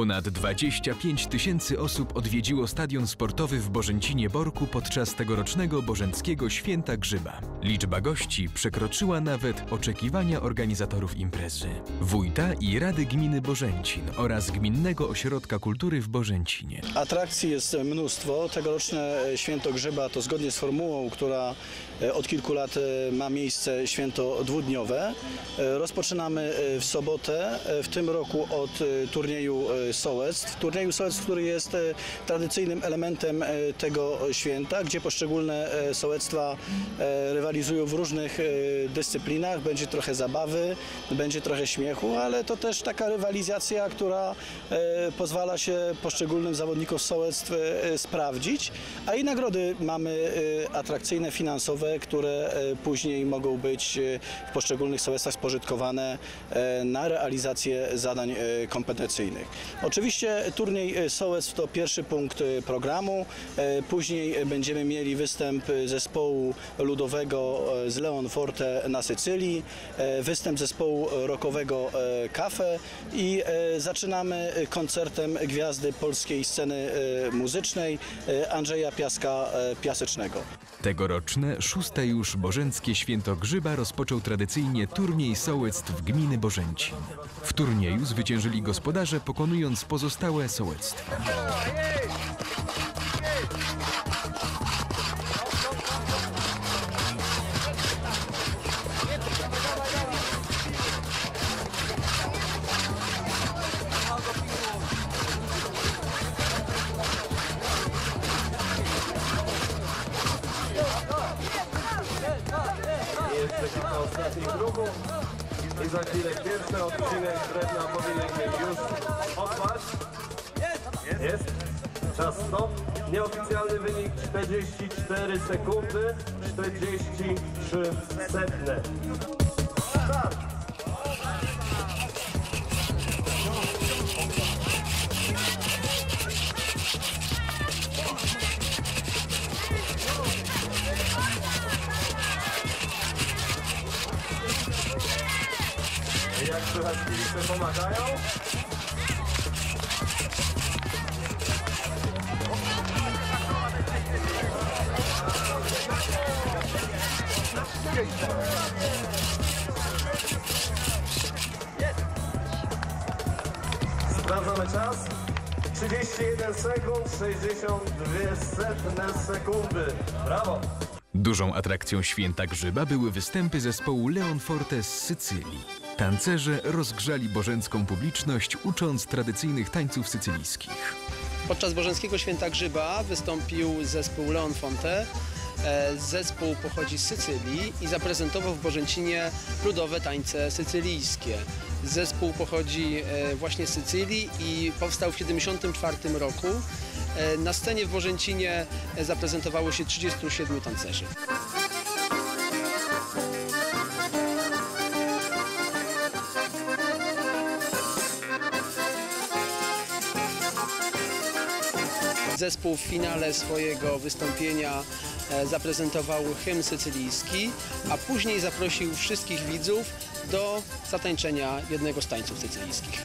Ponad 25 tysięcy osób odwiedziło stadion sportowy w Bożęcinie Borku podczas tegorocznego Bożenckiego Święta Grzyba. Liczba gości przekroczyła nawet oczekiwania organizatorów imprezy. Wójta i Rady Gminy Bożęcin oraz Gminnego Ośrodka Kultury w Bożęcinie. Atrakcji jest mnóstwo. Tegoroczne Święto Grzyba to zgodnie z formułą, która e, od kilku lat e, ma miejsce święto dwudniowe. E, Rozpoczynamy e, w sobotę, e, w tym roku od e, turnieju e, sołectw. Turnieju sołectw, który jest e, tradycyjnym elementem e, tego święta, gdzie poszczególne e, sołectwa rywalizują w różnych dyscyplinach. Będzie trochę zabawy, będzie trochę śmiechu, ale to też taka rywalizacja, która pozwala się poszczególnym zawodnikom sołectw sprawdzić, a i nagrody mamy atrakcyjne, finansowe, które później mogą być w poszczególnych sołectwach spożytkowane na realizację zadań kompetencyjnych. Oczywiście turniej sołectw to pierwszy punkt e, programu, e, później e, będziemy mieli występ zespołu ludowego z Leon Forte na Sycylii, występ zespołu rockowego Cafe i zaczynamy koncertem gwiazdy polskiej sceny muzycznej Andrzeja Piaska Piasecznego. Tegoroczne, szóste już Bożenckie Święto Grzyba rozpoczął tradycyjnie turniej sołectw gminy Bożęcin. W turnieju zwyciężyli gospodarze, pokonując pozostałe sołectwa. Ostatnich ruchów i za chwilę pierwszy odcinek drewna powinien się już odpaść. Jest. Czas stop. Nieoficjalny wynik 44 sekundy, 43 setne. Słychać kibice pomagają? Sprawdzamy czas. 31 sekund, 62 setne sekundy. Brawo! Dużą atrakcją Święta Grzyba były występy zespołu Leon Forte z Sycylii. Tancerze rozgrzali bożencką publiczność, ucząc tradycyjnych tańców sycylijskich. Podczas Bożeńskiego Święta Grzyba wystąpił zespół Leon Fonte. E, Zespół pochodzi z Sycylii i zaprezentował w Bożęcinie ludowe tańce sycylijskie. Zespół pochodzi e, właśnie z Sycylii i powstał w 1974 roku. E, Na scenie w Bożęcinie zaprezentowało się 37 tancerzy. Zespół w finale swojego wystąpienia e, zaprezentował hymn sycylijski, a później zaprosił wszystkich widzów do zatańczenia jednego z tańców sycylijskich.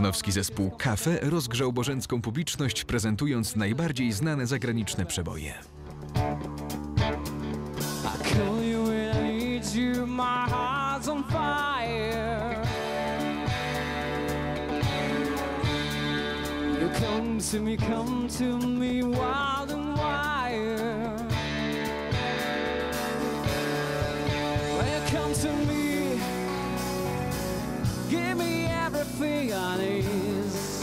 Tarnowski zespół Cafe rozgrzał bożencką publiczność, prezentując najbardziej znane zagraniczne przeboje. Come to me, come to me, wild everything I need.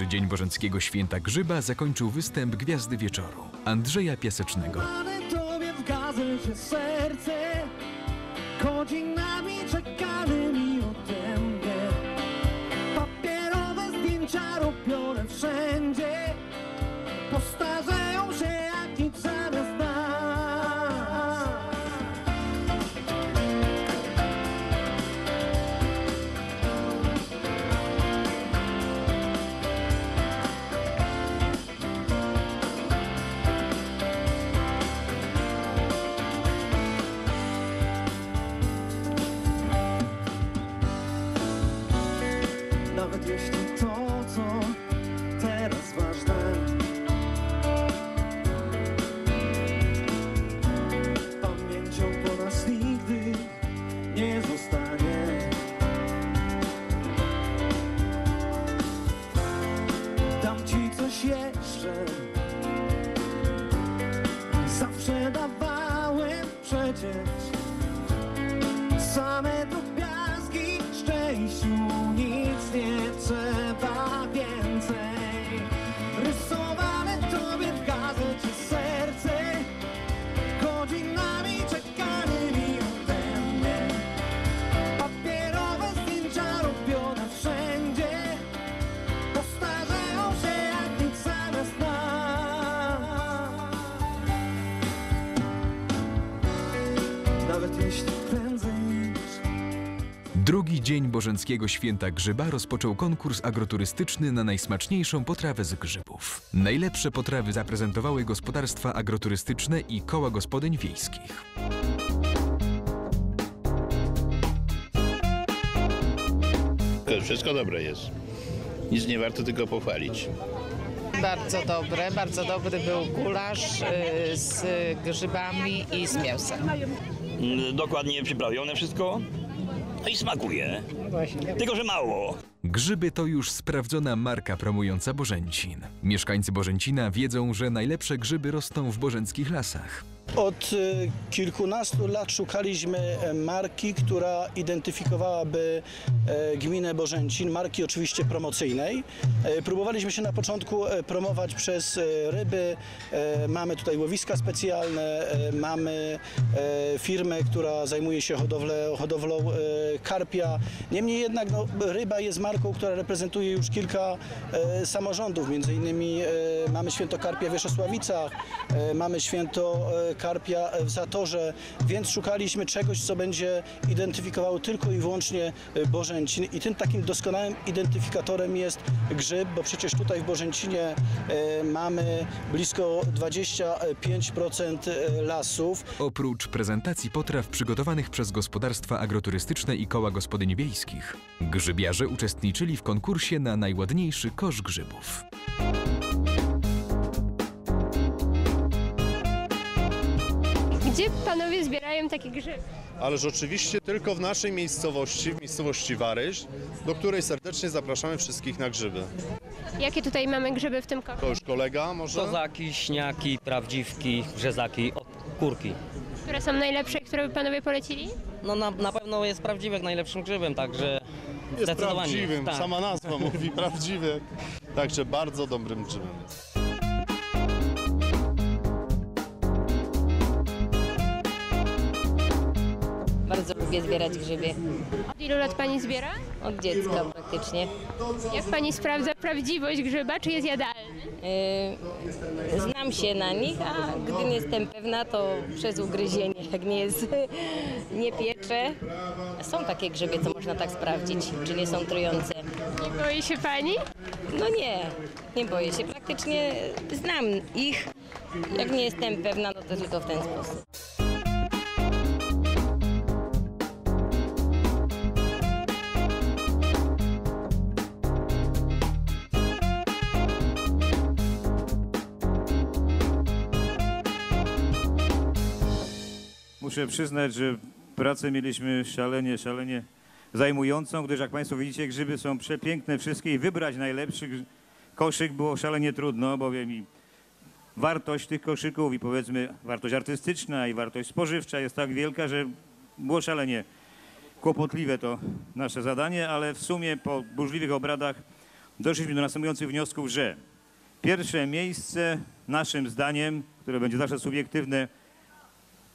Pierwszy dzień Bożenckiego Święta Grzyba zakończył występ Gwiazdy Wieczoru Andrzeja Piasecznego. Tobie w serce Drugi dzień Bożenckiego Święta Grzyba rozpoczął konkurs agroturystyczny na najsmaczniejszą potrawę z grzybów. Najlepsze potrawy zaprezentowały gospodarstwa agroturystyczne i koła gospodyń wiejskich. To Wszystko dobre jest. Nic nie warto tylko pochwalić. Bardzo dobre, bardzo dobry był gulasz y, z grzybami i z mięsem. Mm, dokładnie przyprawione wszystko. No i smakuje. Tylko, że mało. Grzyby to już sprawdzona marka promująca Bożęcin. Mieszkańcy Bożęcina wiedzą, że najlepsze grzyby rosną w bożenckich lasach. Od e, kilkunastu lat szukaliśmy e, marki, która identyfikowałaby e, gminę Bożęcin, marki oczywiście promocyjnej. E, Próbowaliśmy się na początku promować przez ryby. Mamy tutaj łowiska specjalne, mamy firmę, która zajmuje się hodowlę, hodowlą karpia. Niemniej jednak no, ryba jest marką, która reprezentuje już kilka samorządów. Między innymi mamy święto karpia w Wieszosławicach, mamy święto karpia w Zatorze, więc szukaliśmy czegoś, co będzie identyfikowało tylko i wyłącznie e, Bożęcin. I tym takim doskonałym identyfikatorem jest grzyb, bo przecież tutaj w Bożęcinie e, mamy blisko 25% lasów. Oprócz prezentacji potraw przygotowanych przez gospodarstwa agroturystyczne i koła gospodyń wiejskich, grzybiarze uczestniczyli w konkursie na najładniejszy kosz grzybów. Gdzie panowie zbierają takie grzyby? Ależ oczywiście tylko w naszej miejscowości, w miejscowości Waryż, do której serdecznie zapraszamy wszystkich na grzyby. Jakie tutaj mamy grzyby w tym koszu? To już kolega może? Kozaki, śniaki, prawdziwki, brzezaki, kurki. Które są najlepsze i które by panowie polecili? No na, na pewno jest prawdziwek najlepszym grzybem, także Jest zdecydowanie. prawdziwym, tak. sama nazwa mówi prawdziwy. Także bardzo dobrym grzybem jest. Lubię zbierać grzyby. Od ilu lat pani zbiera? Od dziecka praktycznie. Jak pani sprawdza prawdziwość grzyba, czy jest jadalny? Yy, znam się na nich, a gdy nie jestem pewna, to przez ugryzienie, jak nie jest, nie piecze. Są takie grzyby, co można tak sprawdzić, czy nie są trujące. Nie boi się pani? No nie, nie boję się. Praktycznie znam ich. Jak nie jestem pewna, no to tylko w ten sposób. Muszę przyznać, że pracę mieliśmy szalenie, szalenie zajmującą, gdyż jak Państwo widzicie, grzyby są przepiękne wszystkie i wybrać najlepszy koszyk było szalenie trudno, bowiem i wartość tych koszyków i powiedzmy wartość artystyczna i wartość spożywcza jest tak wielka, że było szalenie kłopotliwe to nasze zadanie, ale w sumie po burzliwych obradach doszliśmy do następujących wniosków, że pierwsze miejsce naszym zdaniem, które będzie zawsze subiektywne,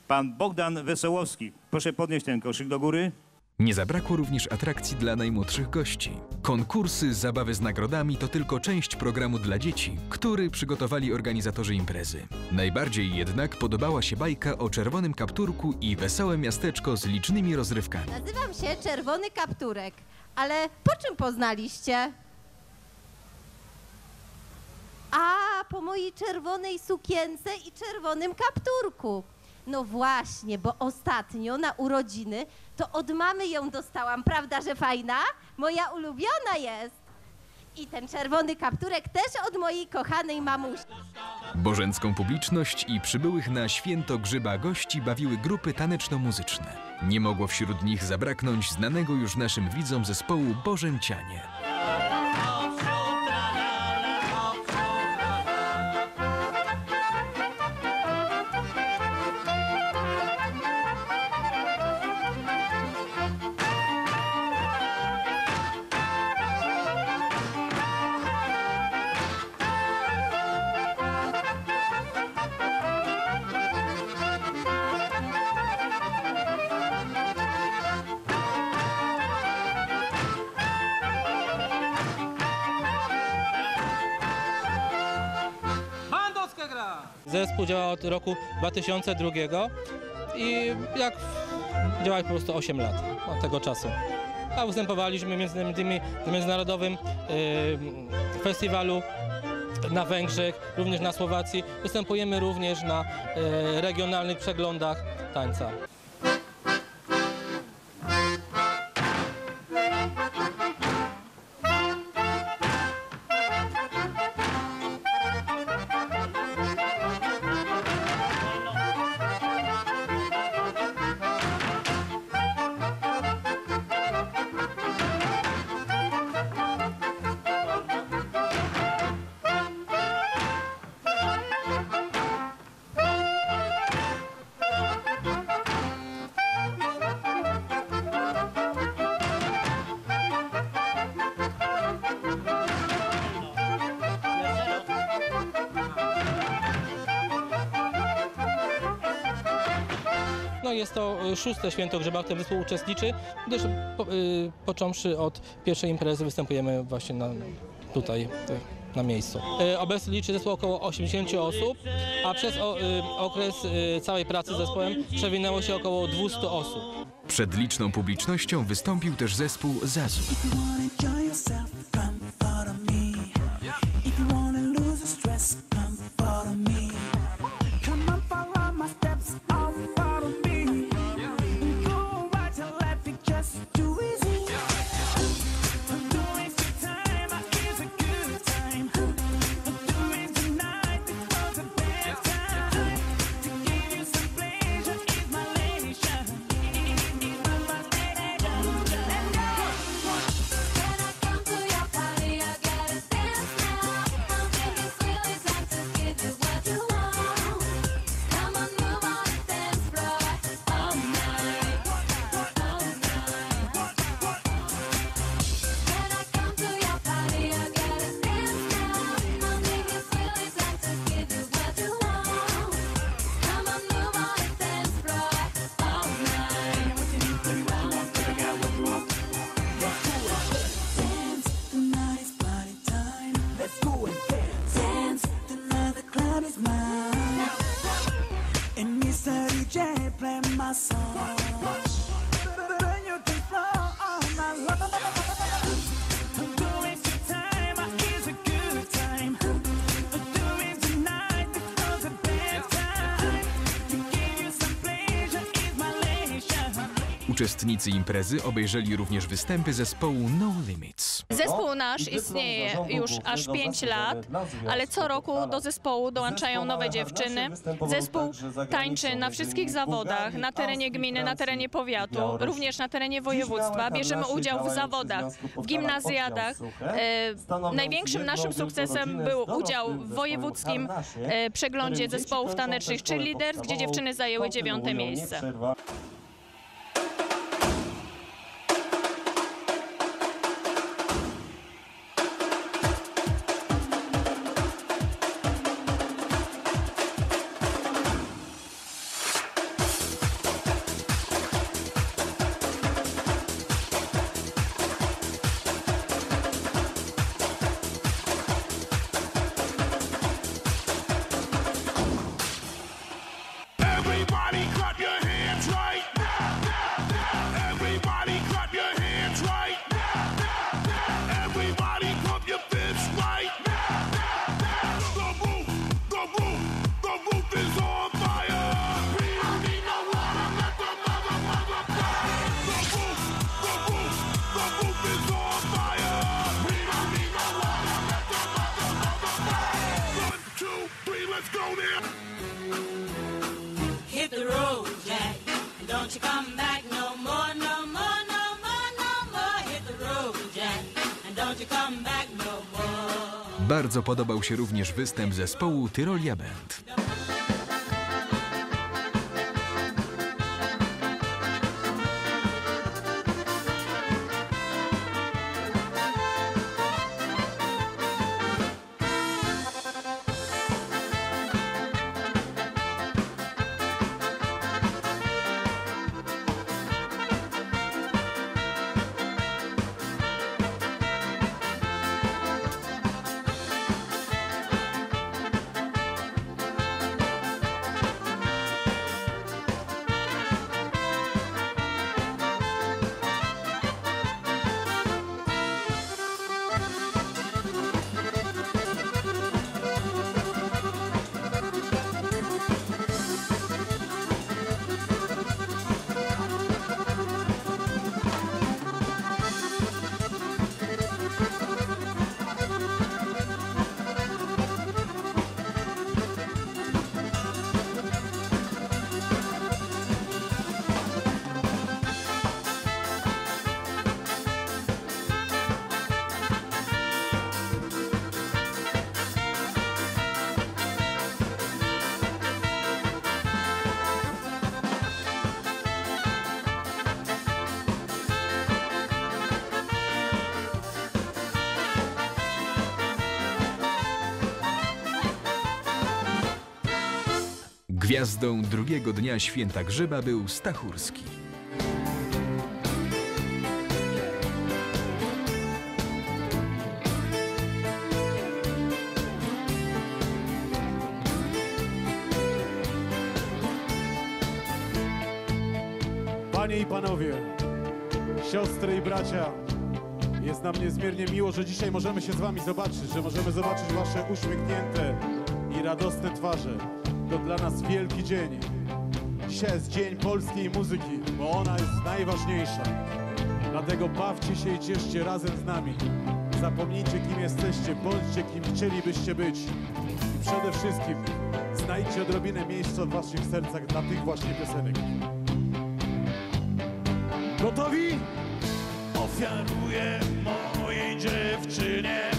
pan Bogdan Wesołowski. Proszę podnieść ten koszyk do góry. Nie zabrakło również atrakcji dla najmłodszych gości. Konkursy, zabawy z nagrodami to tylko część programu dla dzieci, który przygotowali organizatorzy imprezy. Najbardziej jednak podobała się bajka o czerwonym kapturku i wesołe miasteczko z licznymi rozrywkami. Nazywam się Czerwony Kapturek, ale po czym poznaliście? A, po mojej czerwonej sukience i czerwonym kapturku. No właśnie, bo ostatnio na urodziny to od mamy ją dostałam, prawda, że fajna? Moja ulubiona jest. I ten czerwony kapturek też od mojej kochanej mamusi. Bożencką publiczność i przybyłych na święto grzyba gości bawiły grupy taneczno-muzyczne. Nie mogło wśród nich zabraknąć znanego już naszym widzom zespołu Bożęcianie. Zespół działa od roku 2002 i jak działa po prostu 8 lat od tego czasu. A występowaliśmy między innymi na międzynarodowym y, festiwalu na Węgrzech, również na Słowacji. Występujemy również na y, regionalnych przeglądach tańca. No jest to y, szóste święto grzyba, w którym zespół uczestniczy, gdyż po, y, począwszy od pierwszej imprezy występujemy właśnie na, tutaj y, na miejscu. Y, obecnie liczy zespół około 80 osób, a przez o, y, okres y, całej pracy z zespołem przewinęło się około 200 osób. Przed liczną publicznością wystąpił też zespół Zazu. Uczestnicy imprezy obejrzeli również występy zespołu No Limits. Zespół nasz istnieje już aż 5 lat, ale co roku do zespołu dołączają nowe dziewczyny. Zespół tańczy na wszystkich zawodach, na terenie gminy, na terenie powiatu, również na terenie województwa. Bierzemy udział w zawodach, w gimnazjadach. E, największym naszym sukcesem był udział w wojewódzkim e, przeglądzie zespołów tanecznych Cheerleaders, gdzie dziewczyny zajęły dziewiąte miejsce. Bardzo podobał się również występ zespołu Tyrolia Band. Gwiazdą drugiego dnia święta grzyba był Stachurski. Panie i panowie, siostry i bracia, jest nam niezmiernie miło, że dzisiaj możemy się z wami zobaczyć, że możemy zobaczyć wasze uśmiechnięte i radosne twarze. To dla nas wielki dzień. Dzisiaj jest dzień polskiej muzyki, bo ona jest najważniejsza. Dlatego bawcie się i cieszcie razem z nami. Zapomnijcie kim jesteście, bądźcie kim chcielibyście być. I przede wszystkim znajdźcie odrobinę miejsca w waszych sercach dla tych właśnie piosenek. Gotowi? Ofiaruję mojej dziewczynie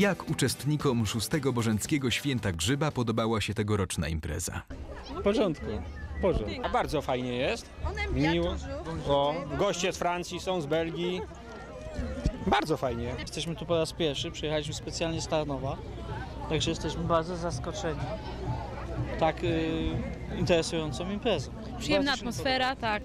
Jak uczestnikom szóstego Bożenckiego Święta Grzyba podobała się tegoroczna impreza? W porządku. W porządku. A bardzo fajnie jest. Miło. O, goście z Francji są, z Belgii. Bardzo fajnie. Jesteśmy tu po raz pierwszy, przyjechaliśmy specjalnie z Tarnowa, także jesteśmy bardzo zaskoczeni tak y, interesującą imprezą. Przyjemna atmosfera, tak.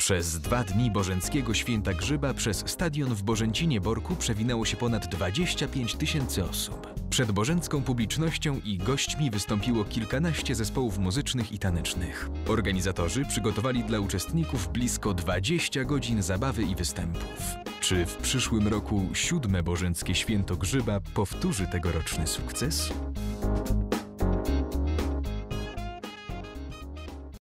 Przez dwa dni Bożenckiego Święta Grzyba przez stadion w Bożęcinie Borku przewinęło się ponad 25 tysięcy osób. Przed bożencką publicznością i gośćmi wystąpiło kilkanaście zespołów muzycznych i tanecznych. Organizatorzy przygotowali dla uczestników blisko 20 godzin zabawy i występów. Czy w przyszłym roku siódme Bożenckie Święto Grzyba powtórzy tegoroczny sukces?